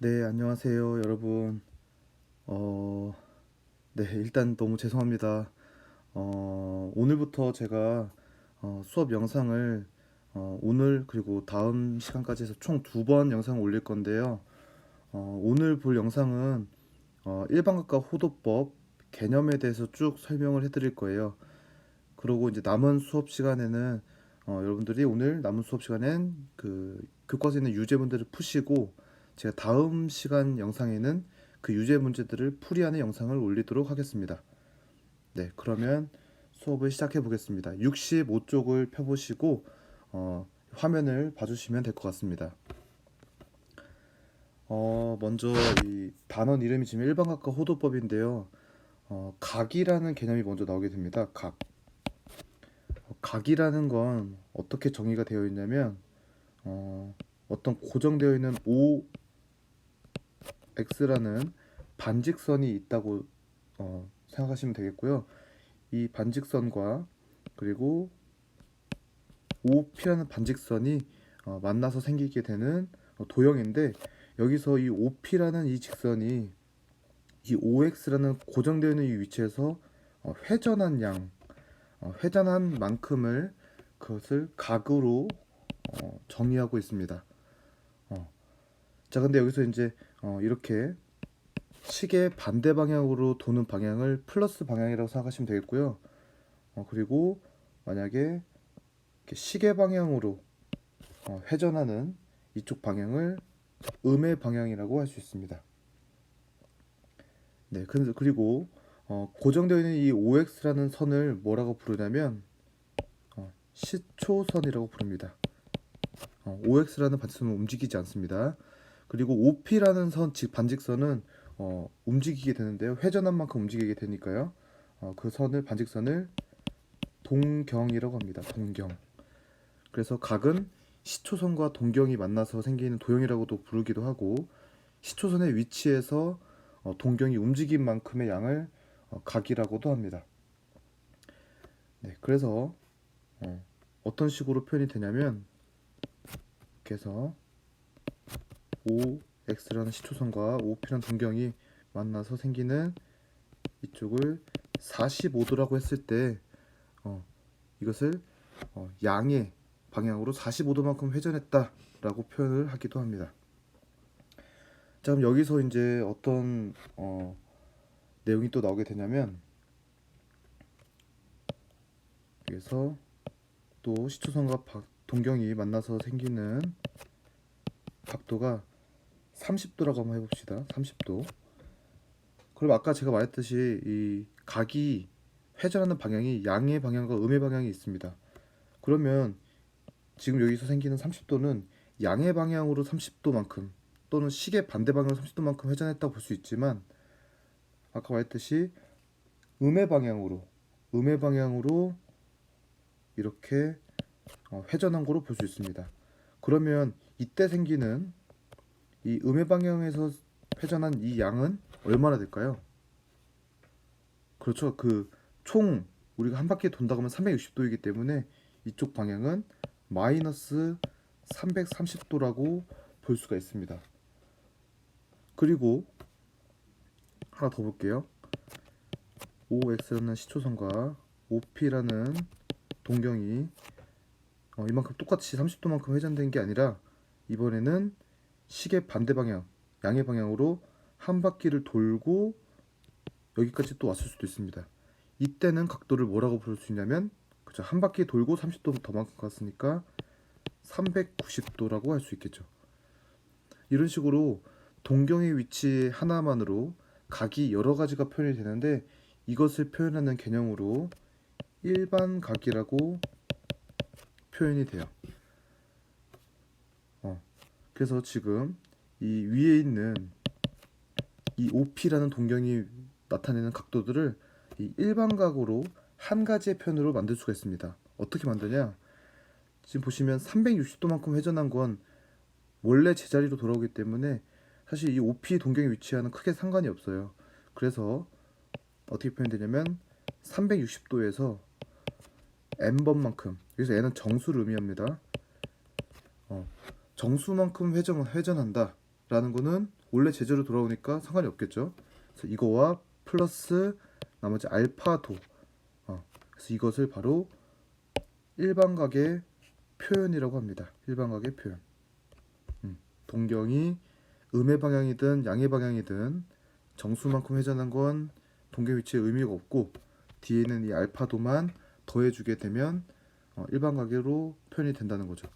네, 안녕하세요, 여러분. 어, 네, 일단 너무 죄송합니다. 어, 오늘부터 제가 어, 수업 영상을 어, 오늘 그리고 다음 시간까지 해서 총 두 번 영상을 올릴 건데요. 어, 오늘 볼 영상은 어, 일반각과 호도법 개념에 대해서 쭉 설명을 해드릴 거예요. 그리고 이제 남은 수업 시간에는 어, 여러분들이 오늘 남은 수업 시간엔 그 교과서에 있는 유제 문제를 푸시고 제가 다음 시간 영상에는 그 유제 문제들을 풀이하는 영상을 올리도록 하겠습니다. 네, 그러면 수업을 시작해 보겠습니다. 65쪽을 펴보시고 어, 화면을 봐주시면 될 것 같습니다. 어, 먼저 이 단원 이름이 지금 일반각과 호도법인데요. 어, 각이라는 개념이 먼저 나오게 됩니다. 각. 어, 각이라는 건 어떻게 정의가 되어 있냐면 어, 어떤 고정되어 있는 O x라는 반직선이 있다고 어, 생각하시면 되겠고요. 이 반직선과 그리고 OP라는 반직선이 어, 만나서 생기게 되는 어, 도형인데 여기서 이 OP라는 이 직선이 이 OX라는 고정되어 있는 이 위치에서 어, 회전한 양, 어, 회전한 만큼을 그것을 각으로 어, 정의하고 있습니다. 어. 자, 근데 여기서 이제 어, 이렇게 시계 반대 방향으로 도는 방향을 플러스 방향이라고 생각하시면 되겠고요. 어, 그리고 만약에 시계 방향으로 어, 회전하는 이쪽 방향을 음의 방향이라고 할 수 있습니다. 네, 그- 그리고 어, 고정되어 있는 이 OX라는 선을 뭐라고 부르냐면 어, 시초선이라고 부릅니다. 어, OX라는 반직선은 움직이지 않습니다. 그리고 OP라는 선, 즉 반직선은 어, 움직이게 되는데요. 회전한 만큼 움직이게 되니까요. 어, 그 선을 반직선을 동경이라고 합니다. 동경. 그래서 각은 시초선과 동경이 만나서 생기는 도형이라고도 부르기도 하고 시초선의 위치에서 어, 동경이 움직인 만큼의 양을 어, 각이라고도 합니다. 네, 그래서 어, 어떤 식으로 표현이 되냐면 이렇게 해서 OX라는 시초선과 OP라는 동경이 만나서 생기는 이쪽을 45도라고 했을 때 어, 이것을 어, 양의 방향으로 45도만큼 회전했다라고 표현을 하기도 합니다. 자, 그럼 여기서 이제 어떤 어, 내용이 또 나오게 되냐면 여기서 또 시초선과 바- 동경이 만나서 생기는 각도가 30도라고 한번 해봅시다. 30도. 그럼 아까 제가 말했듯이 이 각이 회전하는 방향이 양의 방향과 음의 방향이 있습니다. 그러면 지금 여기서 생기는 30도는 양의 방향으로 30도만큼 또는 시계 반대 방향으로 30도만큼 회전했다고 볼 수 있지만 아까 말했듯이 음의 방향으로 음의 방향으로 이렇게 어, 회전한 거로 볼 수 있습니다. 그러면 이때 생기는 이 음의 방향에서 회전한 이 양은 얼마나 될까요? 그렇죠. 그 총 우리가 한 바퀴 돈다고 하면 360도이기 때문에 이쪽 방향은 마이너스 330도라고 볼 수가 있습니다. 그리고 하나 더 볼게요. OX라는 시초선과 OP라는 동경이 어, 이만큼 똑같이 30도만큼 회전된 게 아니라 이번에는 시계 반대 방향, 양의 방향으로 한 바퀴를 돌고 여기까지 또 왔을 수도 있습니다. 이때는 각도를 뭐라고 부를 수 있냐면 그죠 한 바퀴 돌고 30도 더만큼 갔으니까 390도라고 할 수 있겠죠. 이런 식으로 동경의 위치 하나만으로 각이 여러 가지가 표현이 되는데 이것을 표현하는 개념으로 일반 각이라고 표현이 돼요. 어, 그래서 지금 이 위에 있는 이 OP라는 동경이 나타내는 각도들을 이 일반각으로 한 가지의 편으로 만들 수가 있습니다. 어떻게 만드냐? 지금 보시면 360도만큼 회전한 건 원래 제자리로 돌아오기 때문에 사실 이 OP 동경의 위치와는 크게 상관이 없어요. 그래서 어떻게 표현되냐면 360도에서 n번만큼 여기서 n은 정수를 의미합니다. 어, 정수만큼 회전 회전한다 라는 거는 원래 제재로 돌아오니까 상관이 없겠죠. 그래서 이거와 플러스 나머지 알파도 어, 그래서 이것을 바로 일반각의 표현이라고 합니다. 일반각의 표현. 음, 동경이 음의 방향이든 양의 방향이든 정수만큼 회전한 건 동경 위치에 의미가 없고 뒤에 있는 이 알파도만 더해주게 되면 어, 일반각으로 표현이 된다는 거죠.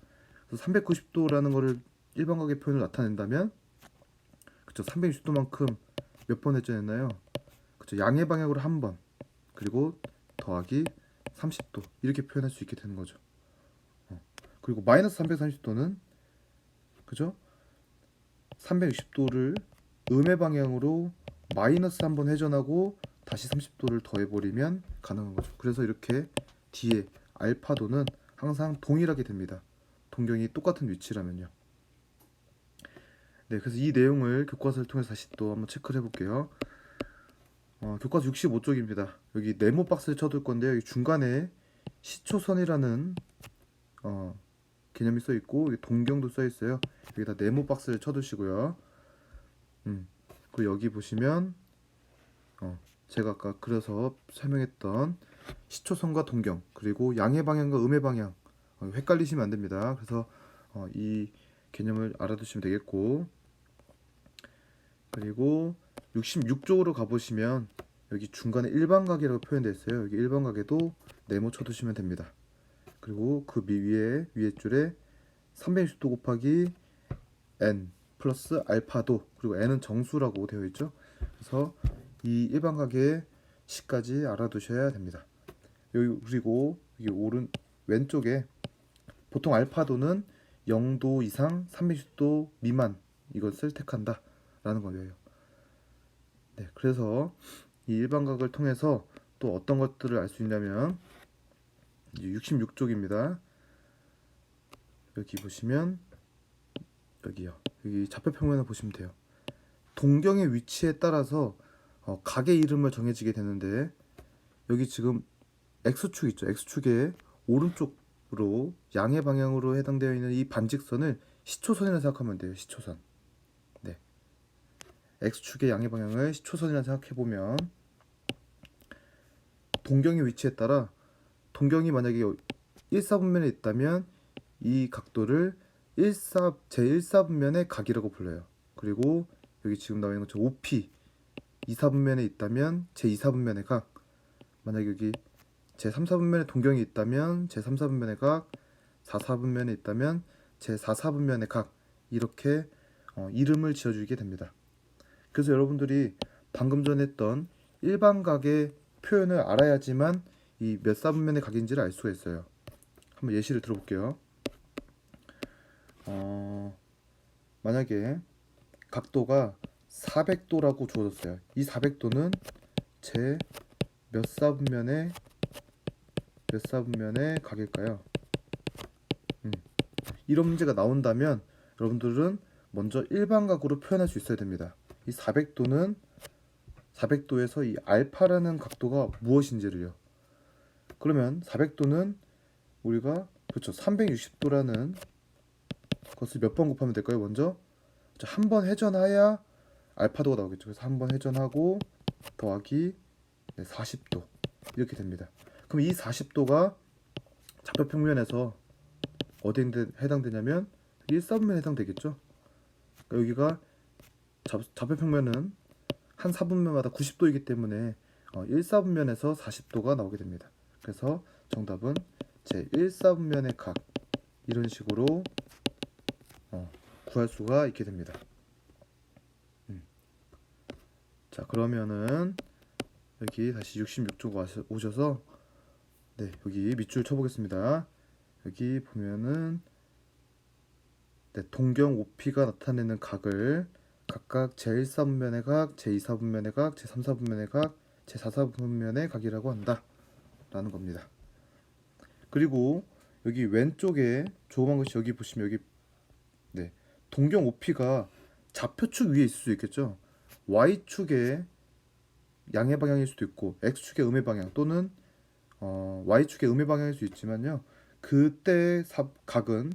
그래서 390도라는 거를 일반각의 표현을 나타낸다면 그쵸 360도만큼 몇 번 회전했나요? 그쵸 양의 방향으로 한 번 그리고 더하기 30도 이렇게 표현할 수 있게 되는 거죠. 어. 그리고 마이너스 330도는 그죠? 360도를 음의 방향으로 마이너스 한 번 회전하고 다시 30도를 더해버리면 가능한 거죠. 그래서 이렇게 뒤에 알파도는 항상 동일하게 됩니다. 동경이 똑같은 위치라면요. 네, 그래서 이 내용을 교과서를 통해서 다시 또 한번 체크를 해볼게요. 어, 교과서 65쪽입니다. 여기 네모 박스를 쳐둘 건데요. 여기 중간에 시초선이라는 어, 개념이 써 있고 동경도 써 있어요. 여기다 네모 박스를 쳐두시고요. 음, 그리고 여기 보시면 어, 제가 아까 그려서 설명했던 시초선과 동경 그리고 양의 방향과 음의 방향 어, 헷갈리시면 안 됩니다. 그래서 어, 이 개념을 알아두시면 되겠고 그리고 66쪽으로 가보시면 여기 중간에 일반각이라고 표현되어 있어요. 여기 일반각에도 네모 쳐두시면 됩니다. 그리고 그 미- 위에 위에 줄에 360도 곱하기 n 플러스 알파도 그리고 n은 정수라고 되어 있죠. 그래서 이 일반각의 식까지 알아두셔야 됩니다. 여기 그리고 여기 오른 왼쪽에 보통 알파도는 0도 이상 360도 미만 이것을 택한다 라는 거예요. 네, 그래서 이 일반각을 통해서 또 어떤 것들을 알 수 있냐면 66쪽입니다. 여기 보시면 여기요. 여기 좌표평면을 보시면 돼요. 동경의 위치에 따라서 어, 각의 이름을 정해지게 되는데 여기 지금 x축 있죠. x축의 오른쪽으 로 양의 방향으로 해당되어 있는 이 반직선을 시초선이라 생각하면 돼요. 시초선. 네. x축의 양의 방향을 시초선이라 생각해 보면 동경의 위치에 따라 동경이 만약에 1사분면에 있다면 이 각도를 1사 제 1사분면의 각이라고 불러요. 그리고 여기 지금 나와 있는 것처럼 OP 2사분면에 있다면 제 2사분면의 각 만약 여기 제 3사분면에 동경이 있다면 제 3사분면의 각 4사분면에 있다면 제 4사분면의 각 이렇게 어, 이름을 지어주게 됩니다. 그래서 여러분들이 방금 전에 했던 일반각의 표현을 알아야지만 이 몇 사분면의 각인지를 알 수가 있어요. 한번 예시를 들어볼게요. 어, 만약에 각도가 400도라고 주어졌어요. 이 400도는 제 몇 사분면의 몇 사분면의 각일까요? 음. 이런 문제가 나온다면 여러분들은 먼저 일반각으로 표현할 수 있어야 됩니다. 이 400도는 400도에서 이 알파라는 각도가 무엇인지를요. 그러면 400도는 우리가 그렇죠. 360도라는 것을 몇 번 곱하면 될까요? 먼저 한 번 회전해야 알파도가 나오겠죠. 그래서 한 번 회전하고 더하기 네, 40도 이렇게 됩니다. 그럼 이 40도가 좌표 평면에서 어디에 해당되냐면 1사분면에 해당되겠죠. 그러니까 여기가 좌, 좌표 평면은 한 사분면마다 90도이기 때문에 어, 1사분면에서 40도가 나오게 됩니다. 그래서 정답은 제 1사분면의 각 이런 식으로 어, 구할 수가 있게 됩니다. 음. 자 그러면은 여기 다시 66쪽 오셔서 네 여기 밑줄 쳐보겠습니다. 여기 보면은 네, 동경 OP가 나타내는 각을 각각 제1사분면의 각, 제2사분면의 각, 제3사분면의 각, 제4사분면의 각이라고 한다. 라는 겁니다. 그리고 여기 왼쪽에 조그만 것이 여기 보시면 여기 네 동경 OP가 좌표축 위에 있을 수 있겠죠. Y축에 양의 방향일 수도 있고 X축의 음의 방향 또는 어, Y축의 음의 방향일 수 있지만요. 그때 사, 각은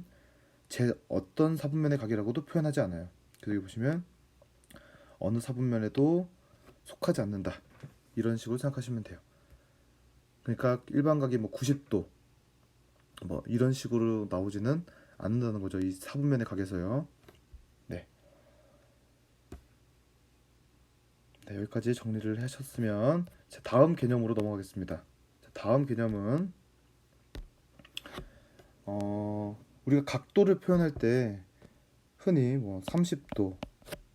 제 어떤 사분면의 각이라고도 표현하지 않아요. 그래서 보시면 어느 사분면에도 속하지 않는다. 이런 식으로 생각하시면 돼요. 그러니까 일반 각이 뭐 90도 뭐 이런 식으로 나오지는 않는다는 거죠. 이 사분면의 각에서요. 네. 네, 여기까지 정리를 하셨으면 자, 다음 개념으로 넘어가겠습니다. 자, 다음 개념은 어, 우리가 각도를 표현할 때 흔히 뭐 30도,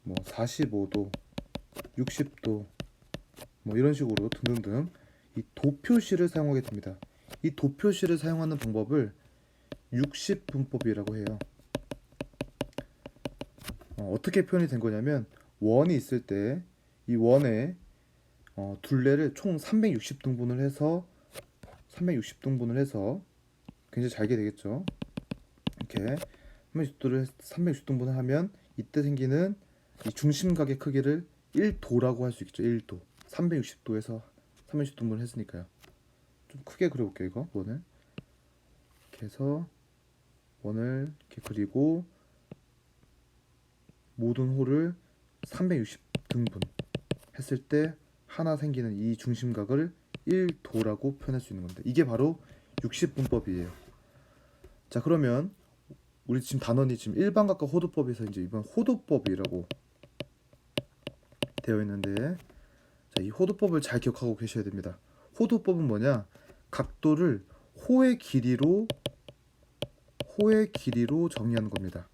뭐 45도, 60도 뭐 이런 식으로 등등등 이 도표시를 사용하게 됩니다. 이 도표시를 사용하는 방법을 60분법이라고 해요. 어, 떻게 표현이 된 거냐면 원이 있을 때 이 원의 어, 둘레를 총 360등분을 해서 360등분을 해서 굉장히 잘게 되겠죠. 이렇게 360도를 360등분을 하면 이때 생기는 이 중심각의 크기를 1도라고 할 수 있겠죠. 1도. 360도에서 360등분을 했으니까요. 좀 크게 그려볼게요. 이거 원을 이렇게 해서 원을 이렇게 그리고 모든 홀을 360등분 했을 때 하나 생기는 이 중심각을 1도라고 표현할 수 있는 겁니다. 이게 바로 60분법이에요. 자 그러면 우리 지금 단원이 지금 일반각과 호도법에서 이제 이번 호도법이라고 되어 있는데 자, 이 호도법을 잘 기억하고 계셔야 됩니다. 호도법은 뭐냐? 각도를 호의 길이로 호의 길이로 정의하는 겁니다.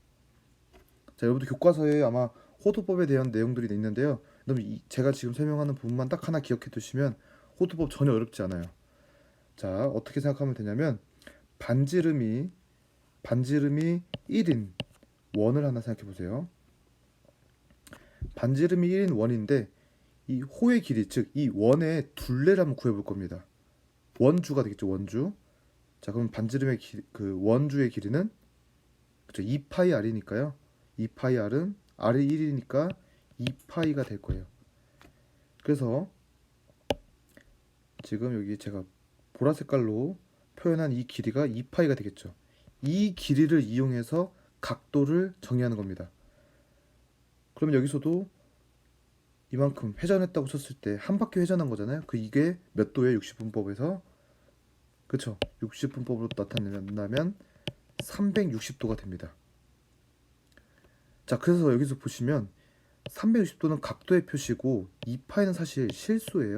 자, 여러분들 교과서에 아마 호도법에 대한 내용들이 있는데요. 그럼 이, 제가 지금 설명하는 부분만 딱 하나 기억해 두시면 호도법 전혀 어렵지 않아요. 자, 어떻게 생각하면 되냐면 반지름이 반지름이 1인 원을 하나 생각해 보세요. 반지름이 1인 원인데 이 호의 길이 즉 이 원의 둘레를 한번 구해 볼 겁니다. 원주가 되겠죠, 원주. 자, 그럼 반지름의 길, 그 원주의 길이는 그죠, 2파이 r이니까요. 2파이 r은 r이 1이니까 2파이가 될 거예요. 그래서 지금 여기 제가 보라 색깔로 표현한 이 길이가 2파이가 되겠죠. 이 길이를 이용해서 각도를 정의하는 겁니다. 그러면 여기서도 이만큼 회전했다고 쳤을 때 한 바퀴 회전한 거잖아요. 그 이게 몇 도예요? 60분법에서 그쵸? 60분법으로 나타낸다면 360도가 됩니다. 자, 그래서 여기서 보시면 360도는 각도의 표시고 2파이는 사실 실수예요.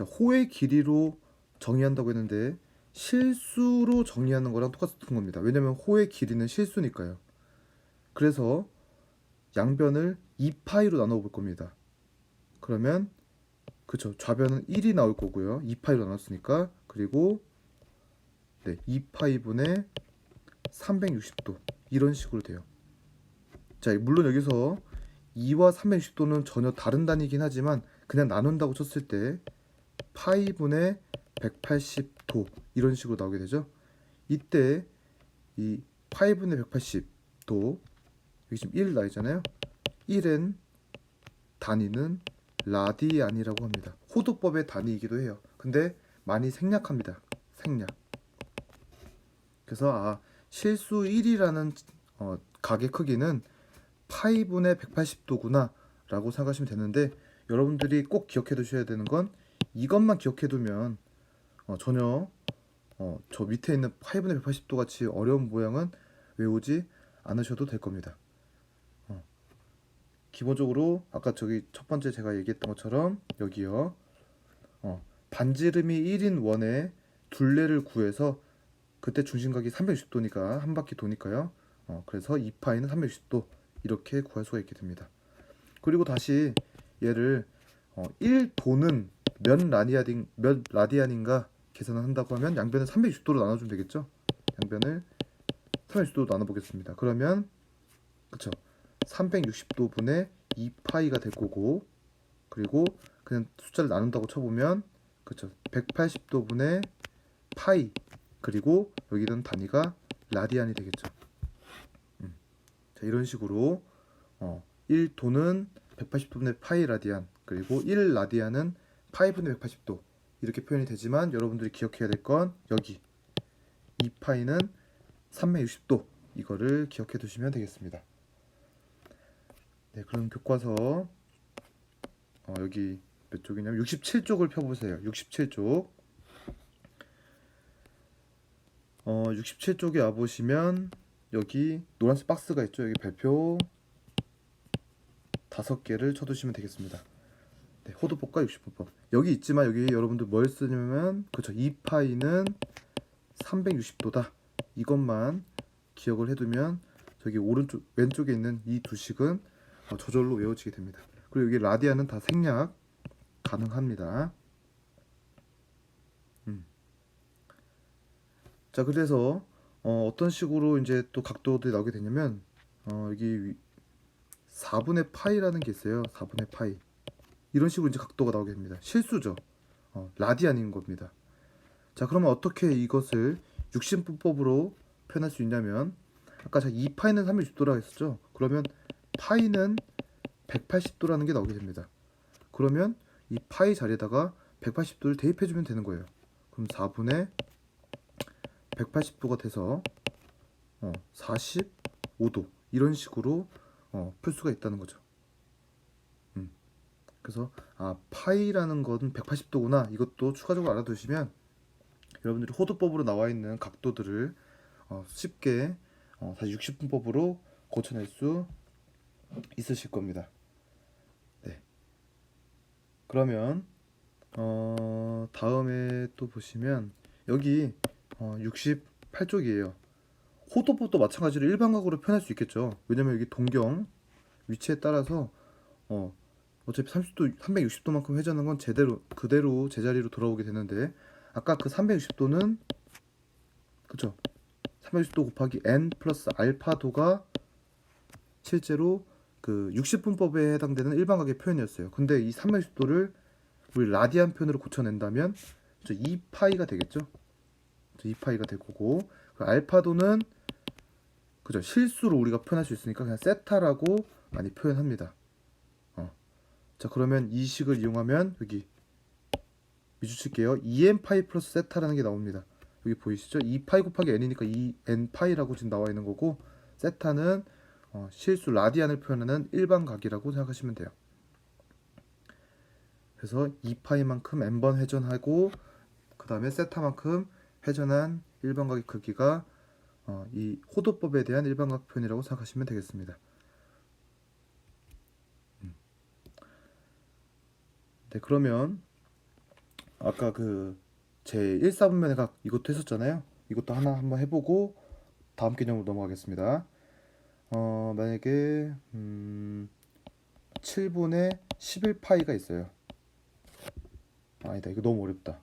자, 호의 길이로 정의한다고 했는데 실수로 정의하는 거랑 똑같은 겁니다. 왜냐면 호의 길이는 실수니까요. 그래서 양변을 2파이로 나눠 볼 겁니다. 그러면 그쵸 좌변은 1이 나올 거고요. 2파이로 나눴으니까 그리고 네, 2파이분의 360도 이런 식으로 돼요. 자, 물론 여기서 2와 360도는 전혀 다른 단위이긴 하지만 그냥 나눈다고 쳤을 때 파이분의 180도 이런 식으로 나오게 되죠. 이때 이 파이분의 180도 여기 지금 1 나있잖아요. 1엔 단위는 라디안이라고 합니다. 호도법의 단위이기도 해요. 근데 많이 생략합니다. 생략. 그래서 아 실수 1이라는 어, 각의 크기는 파이분의 180도구나 라고 생각하시면 되는데 여러분들이 꼭 기억해 두셔야 되는 건 이것만 기억해 두면 어, 전혀 어, 저 밑에 있는 파이분의 180도 같이 어려운 모양은 외우지 않으셔도 될 겁니다. 어, 기본적으로 아까 저기 첫 번째 제가 얘기했던 것처럼 여기요 어, 반지름이 1인 원의 둘레를 구해서 그때 중심각이 360도니까 한 바퀴 도니까요. 어, 그래서 2파이는 360도 이렇게 구할 수가 있게 됩니다. 그리고 다시 얘를 어, 1도는 몇 라디안인 몇 라디안인가 계산을 한다고 하면 양변을 360도로 나눠주면 되겠죠? 양변을 360도로 나눠 보겠습니다. 그러면 그쵸? 360도 분의 2파이가 될 거고 그리고 그냥 숫자를 나눈다고 쳐보면 그쵸? 180도 분의 파이 그리고 여기는 단위가 라디안이 되겠죠. 음. 자, 이런 식으로 어, 1도는 180도 분의 파이 라디안 그리고 1 라디안은 파이분의 180도 이렇게 표현이 되지만 여러분들이 기억해야 될 건 여기 2파이는 360도 이거를 기억해 두시면 되겠습니다. 네, 그럼 교과서 어, 여기 몇 쪽이냐면 67쪽을 펴보세요. 67쪽. 어, 67쪽에 와 보시면 여기 노란색 박스가 있죠. 여기 별표 다섯 개를 쳐두시면 되겠습니다. 네, 호도법과 60분법. 여기 있지만 여기 여러분들 뭘 쓰냐면 그렇죠. 이 파이는 360도다. 이것만 기억을 해두면 저기 오른쪽 왼쪽에 있는 이 두 식은 어, 저절로 외워지게 됩니다. 그리고 여기 라디안은 다 생략 가능합니다. 음. 자 그래서 어, 어떤 식으로 이제 또 각도들이 나오게 되냐면 어, 여기 위- 4분의 파이라는 게 있어요. 4분의 파이 이런 식으로 이제 각도가 나오게 됩니다. 실수죠. 어, 라디안인 겁니다. 자 그러면 어떻게 이것을 60분법으로 표현할 수 있냐면 아까 제가 2파이는 360도라고 했었죠. 그러면 파이는 180도라는 게 나오게 됩니다. 그러면 이 파이 자리에다가 180도를 대입해 주면 되는 거예요. 그럼 4분의 180도가 돼서 어, 45도 이런 식으로 어, 풀 수가 있다는 거죠. 음. 그래서 아 파이라는 것은 180도구나 이것도 추가적으로 알아두시면 여러분들이 호도법으로 나와 있는 각도들을 어, 쉽게 어, 다시 60분법으로 고쳐낼 수 있으실 겁니다. 네. 그러면 어, 다음에 또 보시면 여기 어, 68쪽이에요. 호도법도 마찬가지로 일반각으로 표현할 수 있겠죠. 왜냐면 여기 동경 위치에 따라서 어, 어차피 30도, 360도만큼 회전한 건 제대로 그대로 제자리로 돌아오게 되는데 아까 그 360도는 그쵸? 360도 곱하기 n 플러스 알파도가 실제로 그 60분법에 해당되는 일반각의 표현이었어요. 근데 이 360도를 우리 라디안 표현으로 고쳐낸다면 저 2파이가 되겠죠? 저 2파이가 될 거고 그 알파도는 그죠? 실수로 우리가 표현할 수 있으니까 그냥 세타라고 많이 표현합니다. 어. 자 그러면 이 식을 이용하면 여기 미주칠게요. 2n 파이 플러스 세타라는 게 나옵니다. 여기 보이시죠? 2파이 곱하기 n이니까 2n 파이라고 지금 나와 있는 거고 세타는 어, 실수 라디안을 표현하는 일반 각이라고 생각하시면 돼요. 그래서 2파이만큼 n번 회전하고 그 다음에 세타만큼 회전한 일반각의 크기가 어, 이 호도법에 대한 일반각 표현이라고 생각하시면 되겠습니다. 네, 그러면 아까 그 제 1, 4분면의 각 이것도 했었잖아요. 이것도 하나 한번 해보고 다음 개념으로 넘어가겠습니다. 어, 만약에 음, 7분의 11파이가 있어요. 아니다, 이거 너무 어렵다.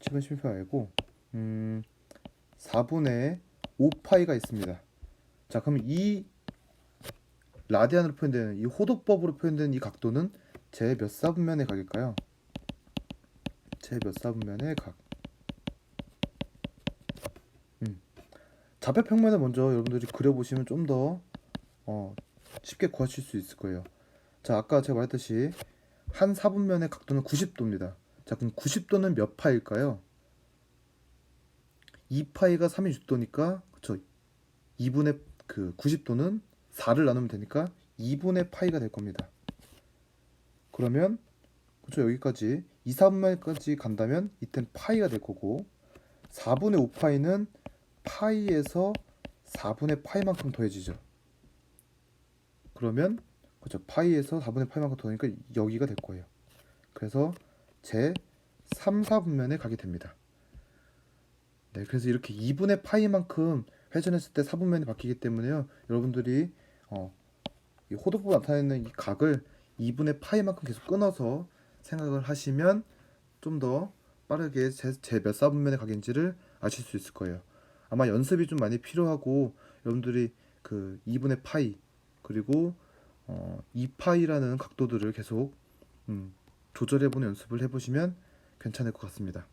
7분의 11파이가 아니고 음, 4분의 5파이가 있습니다. 자, 그럼 이 라디안으로 표현되는 이 호도법으로 표현되는 이 각도는 제 몇 사분면의 각일까요? 제 몇 사분면의 각. 음. 좌표 평면을 먼저 여러분들이 그려보시면 좀더 어, 쉽게 구하실 수 있을 거예요. 자, 아까 제가 말했듯이 한 사분면의 각도는 90도입니다. 자, 그럼 90도는 몇 파일까요? 2파이가 36도니까 그쵸 2분의 그 90도는 4를 나누면 되니까 2분의 파이가 될 겁니다. 그러면 그쵸 여기까지 2, 3분면까지 간다면 이땐 파이가 될 거고 4분의 5파이는 파이에서 4분의 파이만큼 더해지죠. 그러면 그쵸 파이에서 4분의 파이만큼 더하니까 여기가 될 거예요. 그래서 제 3, 4분면에 가게 됩니다. 네, 그래서 이렇게 2분의 파이만큼 회전했을 때 4분면이 바뀌기 때문에요. 여러분들이 어, 이 호도법으로 나타내는 이 각을 2분의 파이만큼 계속 끊어서 생각을 하시면 좀 더 빠르게 제몇 사분면의 각인지를 아실 수 있을 거예요. 아마 연습이 좀 많이 필요하고 여러분들이 그 2분의 파이 그리고 어, 2파이라는 각도들을 계속 음, 조절해보는 연습을 해보시면 괜찮을 것 같습니다.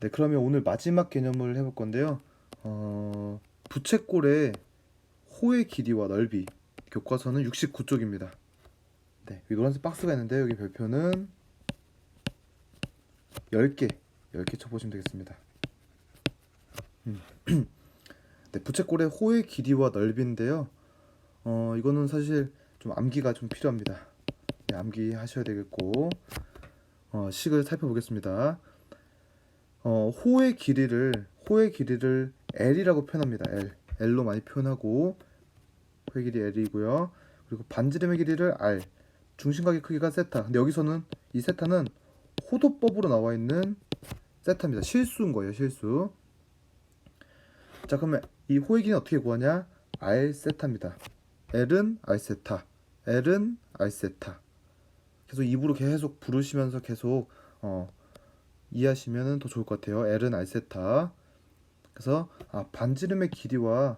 네, 그러면 오늘 마지막 개념을 해볼 건데요. 어, 부채꼴의 호의 길이와 넓이 교과서는 69쪽입니다. 네, 여기 노란색 박스가 있는데 여기 별표는 10개, 10개 쳐보시면 되겠습니다. 음. 네, 부채꼴의 호의 길이와 넓이인데요. 어, 이거는 사실 좀 암기가 좀 필요합니다. 네, 암기 하셔야 되겠고, 어, 식을 살펴보겠습니다. 어, 호의 길이를, 호의 길이를 L이라고 표현합니다. L. L로 많이 표현하고, 호의 길이 L이고요. 그리고 반지름의 길이를 R. 중심각의 크기가 세타. 근데 여기서는 이 세타는 호도법으로 나와 있는 세타입니다. 실수인 거예요, 실수. 자, 그러면 이 호의 길이는 어떻게 구하냐? R 세타입니다. L은 R 세타, L은 R 세타. 계속 입으로 계속 부르시면서 계속 어, 이해하시면 더 좋을 것 같아요. L은 R 세타. 그래서 아, 반지름의 길이와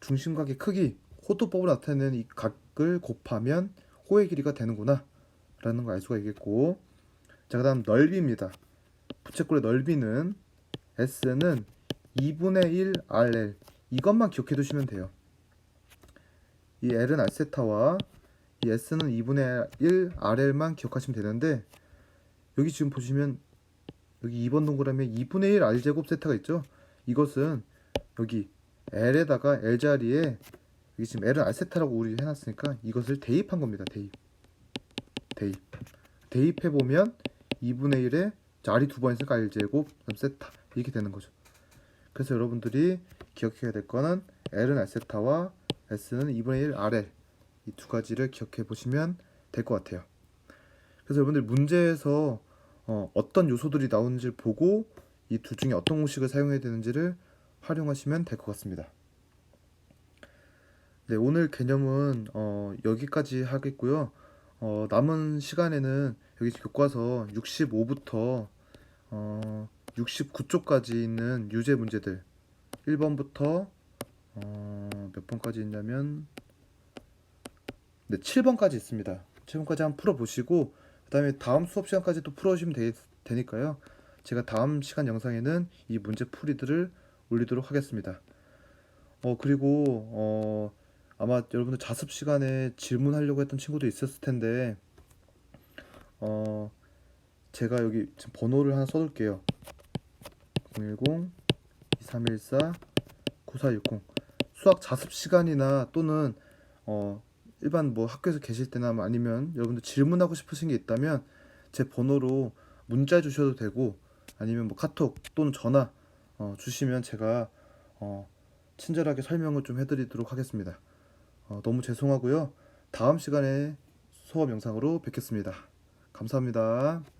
중심각의 크기, 호도법으로 나타내는 이 각을 곱하면 호의 길이가 되는구나 라는 걸 알 수가 있겠고 자 그 다음 넓이입니다. 부채꼴의 넓이는 S는 2분의 1 RL 이것만 기억해 두시면 돼요. 이 L은 R세타와 이 S는 2분의 1 RL만 기억하시면 되는데 여기 지금 보시면 여기 2번 동그라미에 2분의 1 R제곱 세타가 있죠. 이것은 여기 L에다가 L 자리에 여기 지금 L은 R세타라고 우리 해놨으니까 이것을 대입한 겁니다. 대입. 대입. 대입해 보면 2분의 1에 자리 두 번 있으니까 R제곱 그다음 세타 이렇게 되는 거죠. 그래서 여러분들이 기억해야 될 거는 L은 R세타와 S는 2분의 1 RL 이 두 가지를 기억해 보시면 될 것 같아요. 그래서 여러분들 문제에서 어, 어떤 요소들이 나오는지를 보고 이 둘 중에 어떤 공식을 사용해야 되는지를 활용하시면 될 것 같습니다. 네, 오늘 개념은 어, 여기까지 하겠고요. 어, 남은 시간에는 여기 교과서 65부터 어, 69쪽까지 있는 유제 문제들 1번부터 어, 몇 번까지 있냐면 네, 7번까지 있습니다. 7번까지 한번 풀어보시고 그 다음에 다음 수업 시간까지 또 풀어주시면 되, 되니까요. 제가 다음 시간 영상에는 이 문제 풀이들을 올리도록 하겠습니다. 어 그리고 어 아마 여러분들 자습 시간에 질문하려고 했던 친구도 있었을 텐데 어 제가 여기 지금 번호를 하나 써둘게요. 010 2314 9460 수학 자습 시간이나 또는 어 일반 뭐 학교에서 계실 때나 뭐 아니면 여러분들 질문하고 싶으신 게 있다면 제 번호로 문자 주셔도 되고 아니면 뭐 카톡 또는 전화 어, 주시면 제가 어, 친절하게 설명을 좀 해드리도록 하겠습니다. 어, 너무 죄송하고요. 다음 시간에 수업 영상으로 뵙겠습니다. 감사합니다.